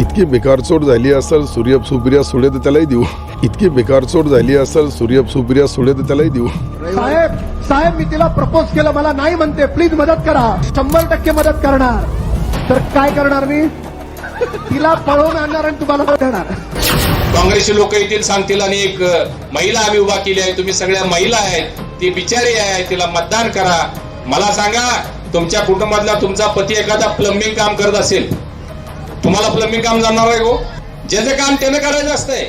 इतकी बेकार चोट झाली असेल सूर्य सुप्रिया सुळे तर त्यालाही देऊ. इतकी बेकार चोट झाली असेल सूर्य सुप्रिया सुळे तर त्यालाही देऊ. साहेब साहेब मी तिला प्रपोज केलं. मला नाही म्हणते. प्लीज मदत करा. शंभर टक्के मदत करणार. तर काय करणार मी? तिला पळवून आणणार आणि तुम्हाला देणार काँग्रेसचे लोक येतील सांगतील आणि एक महिला आम्ही उभा केली आहे. तुम्ही सगळ्या महिला आहेत. ती बिचारी आहे. तिला मतदान करा. मला सांगा तुमच्या कुटुंबातला तुमचा पती एखादा प्लंबिंग काम करत असेल. तुम्हाला प्लंबिंग काम जाणार आहे गो. ज्याचं काम त्यानं करायचं असतंय.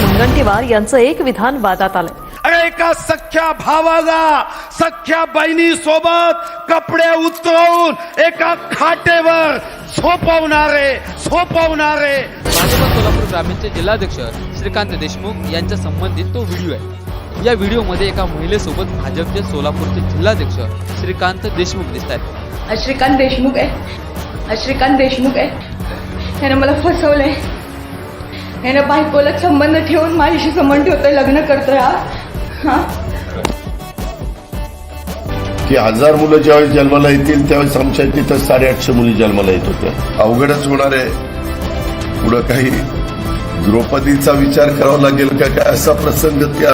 मुनगंटीवार यांचं एक विधान वादात आलंय. अरे एका सख्या भावाला सख्या बहिणी सोबत कपडे उतरवून एका खाटेवर सोपवणारे सोपवणारे भाजप सोलापूर ग्रामीणचे जिल्हाध्यक्ष श्रीकांत देशमुख यांच्या संबंधित तो व्हिडिओ आहे. या व्हिडिओमध्ये एका महिलेसोबत भाजपचे सोलापूरचे जिल्हाध्यक्ष श्रीकांत देशमुख दिसत आहेत हा श्रीकांत देशमुख आहे. हा श्रीकांत देशमुख आहे. त्यानं मला फसवलंय. यानं बायकोला संबंध ठेवून माझ्याशी संबंध ठेवतोय लग्न करतोय हा. हा? की हजार मुलं ज्यावेळेस जन्माला येतील त्यावेळेस आमच्या तिथं साडेआठशे मुली जन्माला येत होत्या. अवघडच होणार आहे. पुढं काही द्रौपदीचा विचार करावा लागेल का? काय असा प्रसंग त्या